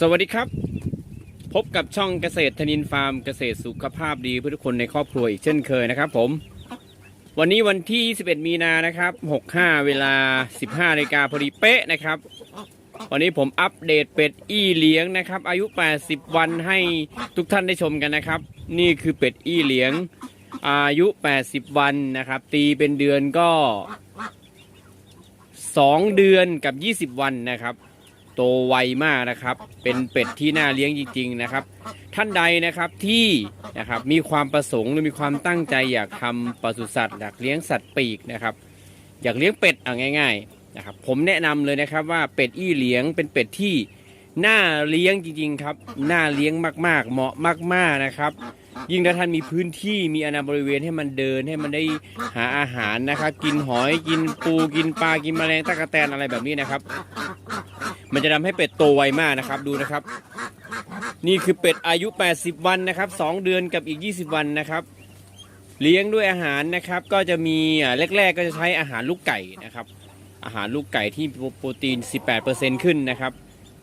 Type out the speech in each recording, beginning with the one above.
สวัสดีครับ พบกับช่องเกษตรธนินฟาร์มเกษตรสุขภาพดีเพื่อทุกคนในครอบครัวอีกเช่นเคยนะครับผม วันนี้วันที่ 21 มีนานะครับ 65 เวลา 15นาฬิกาพอดีเป๊ะนะครับ วันนี้ผมอัปเดตเป็ดอี้เลี้ยงนะครับ อายุ 80 วันให้ทุกท่านได้ชมกันนะครับ นี่คือเป็ดอี้เลี้ยง อายุ 80 วันนะครับ ตีเป็นเดือนก็ 2 เดือนกับ 20 วันนะครับ โตไวมากนะครับ เป็นเป็ดที่น่าเลี้ยงจริง ๆนะครับ ท่านใดนะครับที่นะครับมีความประสงค์หรือมีความตั้งใจอยากทำปศุสัตว์อยากเลี้ยงสัตว์ปีกนะครับ อยากเลี้ยงเป็ดเอาง่าย ๆนะครับ ผมแนะนำเลยนะครับว่าเป็ดอี้เลี้ยงเป็นเป็ดที่น่าเลี้ยงจริงๆครับน่าเลี้ยงมากๆ เหมาะมากๆนะครับ ยิ่งถ้าท่านมีพื้นที่มีอาณาบริเวณให้มันเดินให้มันได้หาอาหารนะครับ กินหอยกินปูกินปลากินแมลงตะกแตนอะไรแบบนี้นะครับ มันจะทำให้เป็ดโตไวมากนะครับดูนะครับ นี่คือเป็ดอายุ 80 วันนะครับ 2 เดือนกับอีก 20 วันนะครับ เลี้ยงด้วยอาหารนะครับ ก็จะมีอ่าแรก ๆ ก็จะใช้อาหารลูกไก่นะครับ อาหารลูกไก่ที่โปรตีน 18%ขึ้นนะครับ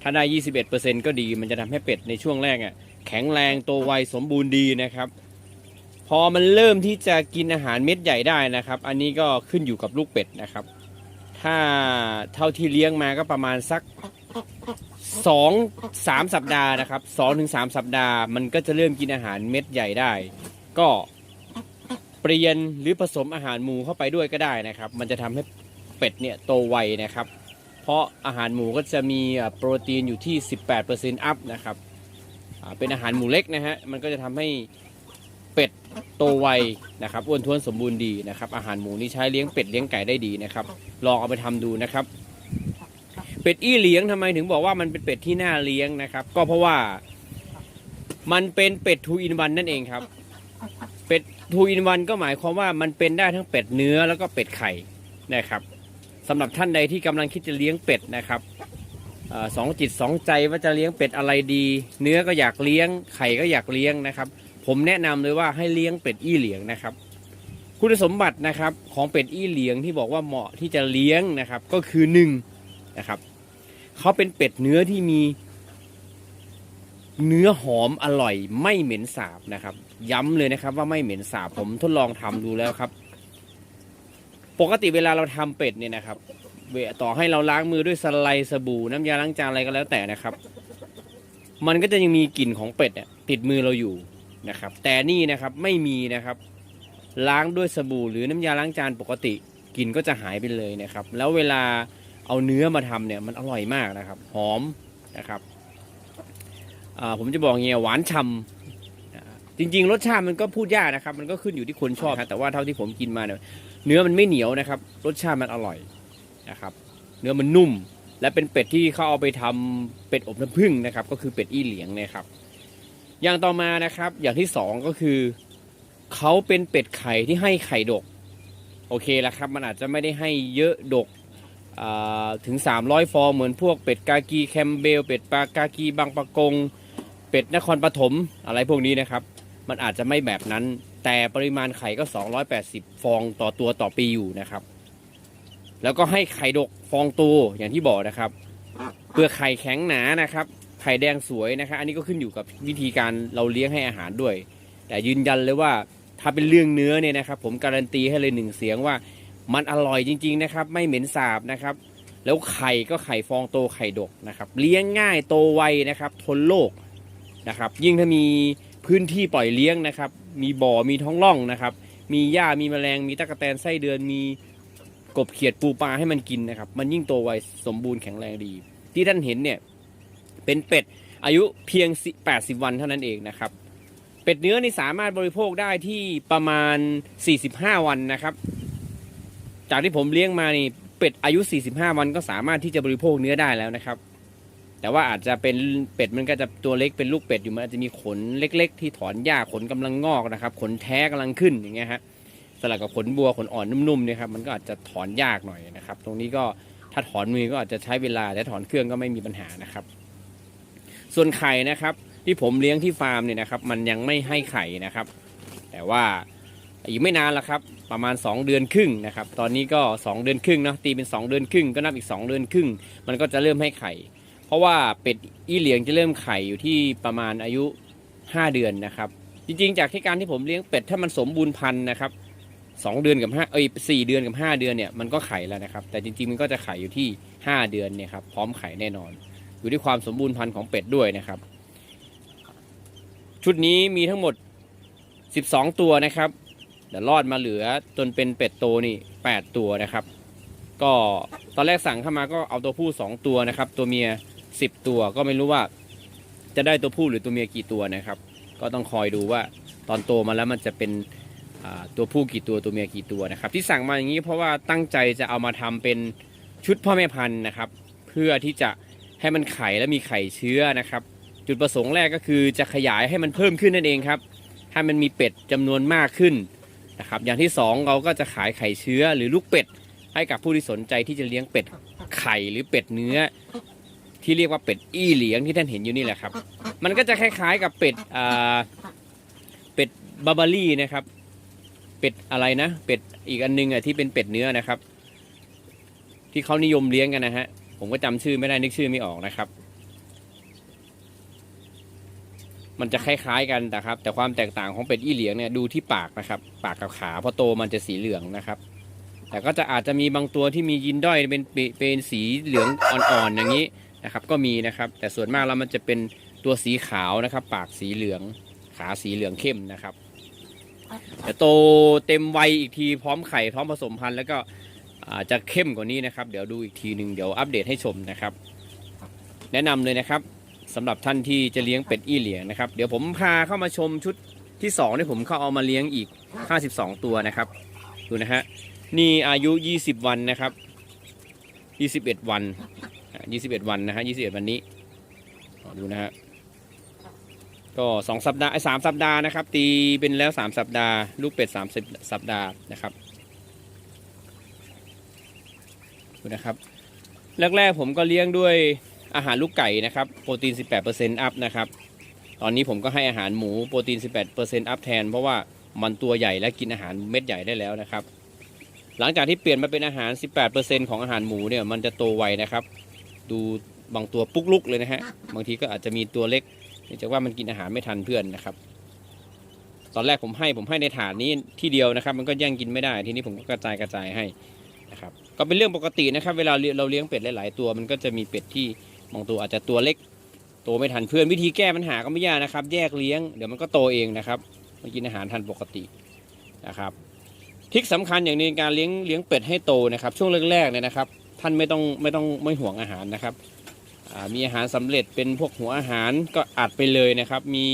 ถ้าได้ 21%ก็ดี มันจะทำให้เป็ดในช่วงแรกอะแข็งแรงโตไวสมบูรณ์ดีนะครับ พอมันเริ่มที่จะกินอาหารเม็ดใหญ่ได้นะครับ อันนี้ก็ขึ้นอยู่กับลูกเป็ดนะครับ ถ้าเท่าที่เลี้ยงมาก็ประมาณสัก สองสามสัปดาห์นะครับสองถึงสามสัปดาห์ มันก็จะเริ่มกินอาหารเม็ดใหญ่ได้ ก็เปลี่ยนหรือผสมอาหารหมูเข้าไปด้วยก็ได้นะครับ มันจะทำให้เป็ดเนี่ยโตไวนะครับ เพราะอาหารหมูก็จะมีโปรตีนอยู่ที่ 18%อัพนะครับเป็นอาหารหมูเล็กนะฮะมันก็จะทำให้เป็ดโตไวนะครับอ้วนท้วนสมบูรณ์ดีนะครับ อาหารหมูนี่ใช้เลี้ยงเป็ดเลี้ยงไก่ได้ดีนะครับ ลองเอาไปทำดูนะครับ เป็ดอี้เลี้ยงทำไมถึงบอกว่ามันเป็นเป็ดที่น่าเลี้ยงนะครับ ก็เพราะว่า มันเป็นเป็ดทูอินวันนั่นเองครับ เป็ดทูอินวันก็หมายความว่ามันเป็นได้ทั้งเป็ดเนื้อแล้วก็เป็ดไข่นะครับสำหรับท่านใดที่กำลังคิดจะเลี้ยงเป็ดนะครับออสองจิตสองใจว่าจะเลี้ยงเป็ดอะไรดี เนื้อก็อยากเลี้ยงไข่ก็อยากเลี้ยงนะครับ ผมแนะนำเลยว่าให้เลี้ยงเป็ดอี้เหลียงนะครับคุณสมบัตินะครับของเป็ดอี้เหลียงที่บอกว่าเหมาะที่จะเลี้ยงนะครับก็คือหนึ่งนะครับ เขาเป็นเป็ดเนื้อที่มีเนื้อหอมอร่อยไม่เหม็นสาบนะครับ ย้ำเลยนะครับ ว่าไม่เหม็นสาบผมทดลองทำดูแล้วครับ ปกติเวลาเราทำเป็ดเนี่ยนะครับเวต่อให้เราล้างมือด้วยสไลด์สบู่น้ำยาล้างจานอะไรก็แล้วแต่นะครับ มันก็จะยังมีกลิ่นของเป็ดเนี่ยติดมือเราอยู่นะครับ แต่นี่นะครับไม่มีนะครับ ล้างด้วยสบู่หรือน้ำยาล้างจานปกติกลิ่นก็จะหายไปเลยนะครับ แล้วเวลา เอาเนื้อมาทำเนี่ยมันอร่อยมากนะครับ หอมนะครับผมจะบอกเงี้ยหวานฉ่ำอ่าจริง ๆ รสชาติมันก็พูดยากนะครับ มันก็ขึ้นอยู่ที่คนชอบแต่ว่าเท่าที่ผมกินมาเนี่ยเนื้อมันไม่เหนียวนะครับ รสชาติมันอร่อยนะครับ เนื้อมันนุ่ม และเป็นเป็ดที่เขาเอาไปทำเป็ดอบน้ำผึ้งนะครับ ก็คือเป็ดอี้เหลียงนะครับ อย่างต่อมานะครับ อย่างที่สองก็คือเขาเป็นเป็ดไข่ที่ให้ไข่ดก โอเคแล้วครับ มันอาจจะไม่ได้ให้เยอะดก ถึง 300 ฟองเหมือนพวกเป็ดกากีแคมเบล เป็ดปลากากีบางปะกง เป็ดนครปฐมอะไรพวกนี้นะครับ มันอาจจะไม่แบบนั้น แต่ปริมาณไข่ก็ 280 ฟองต่อตัวต่อปีอยู่นะครับ แล้วก็ให้ไข่ดกฟองโตอย่างที่บอกนะครับเปลือกไข่แข็งหนานะครับ ไข่แดงสวยนะครับ อันนี้ก็ขึ้นอยู่กับวิธีการเราเลี้ยงให้อาหารด้วย แต่ยืนยันเลยว่าถ้าเป็นเรื่องเนื้อเนี่ยนะครับ ผมการันตีให้เลยหนึ่งเสียงว่า มันอร่อยจริง ๆนะครับ ไม่เหม็นสาบนะครับ แล้วไข่ก็ไข่ฟองโตไข่ดกนะครับ เลี้ยงง่ายโตไวนะครับ ทนโรคนะครับ ยิ่งถ้ามีพื้นที่ปล่อยเลี้ยงนะครับ มีบ่อมีท้องร่องนะครับ มีหญ้ามีแมลงมีตะกะแตนไส้เดือนมีกบเขียดปูปลาให้มันกินนะครับ มันยิ่งโตไวสมบูรณ์แข็งแรงดี ที่ท่านเห็นเนี่ยเป็นเป็ดอายุเพียง 80 วันเท่านั้นเองนะครับ เป็ดเนื้อนี่สามารถบริโภคได้ที่ประมาณ 45 วันนะครับ จากที่ผมเลี้ยงมานี่เป็ดอายุ 45 วันก็สามารถที่จะบริโภคเนื้อได้แล้วนะครับ แต่ว่าอาจจะเป็นเป็ดมันก็จะตัวเล็กเป็นลูกเป็ดอยู่มันอาจจะมีขนเล็ก ๆ ที่ถอนหญ้าขนกำลังงอกนะครับ ขนแท้กำลังขึ้นอย่างเงี้ยฮะสลับกับขนบัวขนอ่อนนุ่มๆเนี่ยครับมันก็อาจจะถอนยากหน่อยนะครับ ตรงนี้ก็ถ้าถอนมือก็อาจจะใช้เวลาแต่ถอนเครื่องก็ไม่มีปัญหานะครับ ส่วนไข่นะครับ ที่ผมเลี้ยงที่ฟาร์มเนี่ยนะครับ มันยังไม่ให้ไข่นะครับ แต่ว่าอีกไม่นานแล้วครับ ประมาณ 2 เดือนครึ่งนะครับ ตอนนี้ก็ 2 เดือนครึ่งนะตีเป็น 2 เดือนครึ่งก็นับอีก 2 เดือนครึ่ง มันก็จะเริ่มให้ไข่ เพราะว่าเป็ดอีเหลียงจะเริ่มไข่อยู่ที่ประมาณอายุ 5 เดือนนะครับ จริงๆ จากที่การที่ผมเลี้ยงเป็ดถ้ามันสมบูรณ์พันธุ์นะครับสองเดือนกับห้าเอ้ยสี่เดือนกับห้าเดือนเนี่ยมันก็ไข่แล้วนะครับ แต่จริงๆมันก็จะไข่อยู่ที่ห้าเดือนเนี่ยครับพร้อมไข่แน่นอน อยู่ที่ความสมบูรณ์พันธุ์ของเป็ดด้วยนะครับ ชุดนี้มีทั้งหมด12ตัวนะครับ ดี๋ยวรอดมาเหลือจนเป็นเป็ดโตนี่ 8 ตัวนะครับ ก็ตอนแรกสั่งเข้ามาก็เอาตัวผู้ 2 ตัวนะครับ ตัวเมีย 10 ตัวก็ไม่รู้ว่า จะได้ตัวผู้หรือตัวเมียกี่ตัวนะครับ ก็ต้องคอยดูว่าตอนโตมาแล้วมันจะเป็นตัวผู้กี่ตัวตัวเมียกี่ตัวนะครับ ที่สั่งมาอย่างนี้เพราะว่าตั้งใจจะเอามาทำเป็นชุดพ่อแม่พันธุ์นะครับ เพื่อที่จะให้มันไข่และมีไข่เชื้อนะครับ จุดประสงค์แรกก็คือจะขยายให้มันเพิ่มขึ้นนั่นเองครับให้มันมีเป็ดจำนวนมากขึ้น นะครับอย่างที่สองเราก็จะขายไข่เชื้อหรือลูกเป็ด ให้กับผู้ที่สนใจที่จะเลี้ยงเป็ดไข่หรือเป็ดเนื้อ ที่เรียกว่าเป็ดอี้เหลียงที่ท่านเห็นอยู่นี่แหละครับ มันก็จะคล้ายๆกับเป็ดอ่าเป็ดบาบารี่นะครับเป็ดอะไรนะ เป็ดอีกอันนึงอะที่เป็นเป็ดเนื้อนะครับ ที่เขานิยมเลี้ยงกันนะฮะผมก็จำชื่อไม่ได้นึกชื่อไม่ออกนะครับ มันจะคล้ายๆกันแต่ครับ แต่ความแตกต่างของเป็ดอี้เหลียงเนี่ยดูที่ปากนะครับ ปากกับขาพอโตมันจะสีเหลืองนะครับ แต่ก็จะอาจจะมีบางตัวที่มียินด้อยเป็นเป็นสีเหลืองอ่อนๆอย่างนี้นะครับ ก็มีนะครับ แต่ส่วนมากแล้วมันจะเป็นตัวสีขาวนะครับ ปากสีเหลือง ขาสีเหลืองเข้มนะครับแต่โตเต็มวัยอีกทีพร้อมไข่พร้อมผสมพันธุ์แล้วก็อาจจะเข้มกว่านี้นะครับ เดี๋ยวดูอีกทีหนึ่งเดี๋ยวอัปเดตให้ชมนะครับ แนะนำเลยนะครับ สำหรับท่านที่จะเลี้ยงเป็ดอี้เหลียงนะครับ เดี๋ยวผมพาเข้ามาชมชุดที่2ที่ผมเข้าเอามาเลี้ยงอีก 52 ตัวนะครับ ดูนะฮะ นี่อายุ 20 วันนะครับ 21 วัน 21 วันนะฮะ 21 วันนี้ ดูนะฮะ ก็ 2 สัปดาห์ไอ้สามสัปดาห์นะครับ ตีเป็นแล้ว 3 สัปดาห์ ลูกเป็ด 30 สัปดาห์นะครับ ดูนะครับ แรกๆผมก็เลี้ยงด้วย อาหารลูกไก่นะครับโปรตีน 18%อัพนะครับตอนนี้ผมก็ให้อาหารหมูโปรตีน 18%อัพแทน เพราะว่ามันตัวใหญ่และกินอาหารเม็ดใหญ่ได้แล้วนะครับ หลังจากที่เปลี่ยนมาเป็นอาหาร 18%ของอาหารหมูเนี่ยมันจะโตไวนะครับ ดูบางตัวปุ๊กลุกเลยนะฮะบางทีก็อาจจะมีตัวเล็กเนื่องจากว่ามันกินอาหารไม่ทันเพื่อนนะครับ ตอนแรกผมให้ผมให้ในถาดนี้ที่เดียวนะครับ มันก็แย่งกินไม่ได้ทีนี้ผมก็กระจายกระจายให้นะครับ ก็เป็นเรื่องปกตินะครับ เวลาเราเลี้ยงเป็ดหลาย ๆ ตัวมันก็จะมีเป็ดที่ บางตัวอาจจะตัวเล็กโตไม่ทันเพื่อนวิธีแก้ปัญหาก็ไม่ยากนะครับ แยกเลี้ยงเดี๋ยวมันก็โตเองนะครับมันกินอาหารทันปกตินะครับทิคสำคัญอย่างนึงการเลี้ยงเลี้ยงเป็ดให้โตนะครับ ช่วงแรกๆเนี่ยนะครับ ท่านไม่ต้องไม่ต้องไม่ห่วงอาหารนะครับมีอาหารสำเร็จเป็นพวกหัวอาหารก็อัดไปเลยนะครับ มี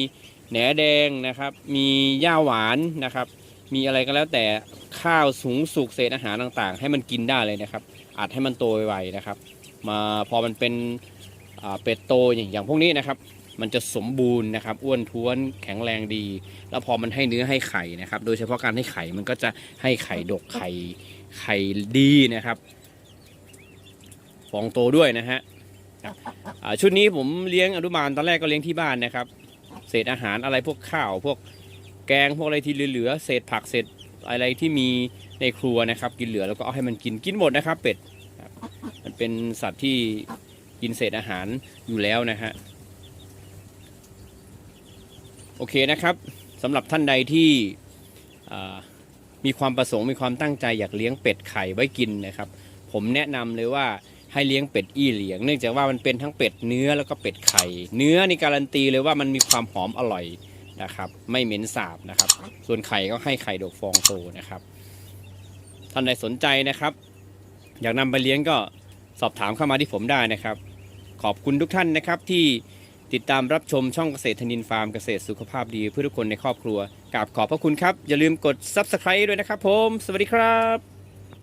แหนแดงนะครับ มีหญ้าหวานนะครับ มีอะไรก็แล้วแต่ข้าวสูงสุกเศษอาหารต่างๆ ให้มันกินได้เลยนะครับ อัดให้มันโตไวๆนะครับ มาพอมันเป็น เป็ดโตอย่างอย่างพวกนี้นะครับ มันจะสมบูรณ์นะครับ อ้วนท้วนแข็งแรงดี แล้วพอมันให้เนื้อให้ไข่นะครับ โดยเฉพาะการให้ไข่มันก็จะให้ไข่ดกไข่ไข่ดีนะครับฟองโตด้วยนะฮะอ่าชุดนี้ผมเลี้ยงอนุบาลตอนแรกก็เลี้ยงที่บ้านนะครับ เศษอาหารอะไรพวกข้าวพวกแกงพวกอะไรที่เหลือๆเศษผักเศษอะไรที่มีในครัวนะครับ กินเหลือแล้วก็เอาให้มันกินกินหมดนะครับ เป็ดครับมันเป็นสัตว์ที่ กินเศษอาหารอยู่แล้วนะฮะโอเคนะครับสำหรับท่านใดที่มีความประสงค์มีความตั้งใจอยากเลี้ยงเป็ดไข่ไว้กินนะครับ ผมแนะนำเลยว่าให้เลี้ยงเป็ดอี้เหลียง เนื่องจากว่ามันเป็นทั้งเป็ดเนื้อแล้วก็เป็ดไข่ เนื้อนี่การันตีเลยว่ามันมีความหอมอร่อยนะครับไม่เหม็นสาบนะครับ ส่วนไข่ก็ให้ไข่ดกฟองโตนะครับท่านใดสนใจนะครับ อยากนำไปเลี้ยงก็สอบถามเข้ามาที่ผมได้นะครับ ขอบคุณทุกท่านนะครับที่ติดตามรับชมช่องเกษตรธนินฟาร์มเกษตรสุขภาพดีเพื่อทุกคนในครอบครัวกราบขอบพระคุณครับ อย่าลืมกด Subscribe ด้วยนะครับผม สวัสดีครับ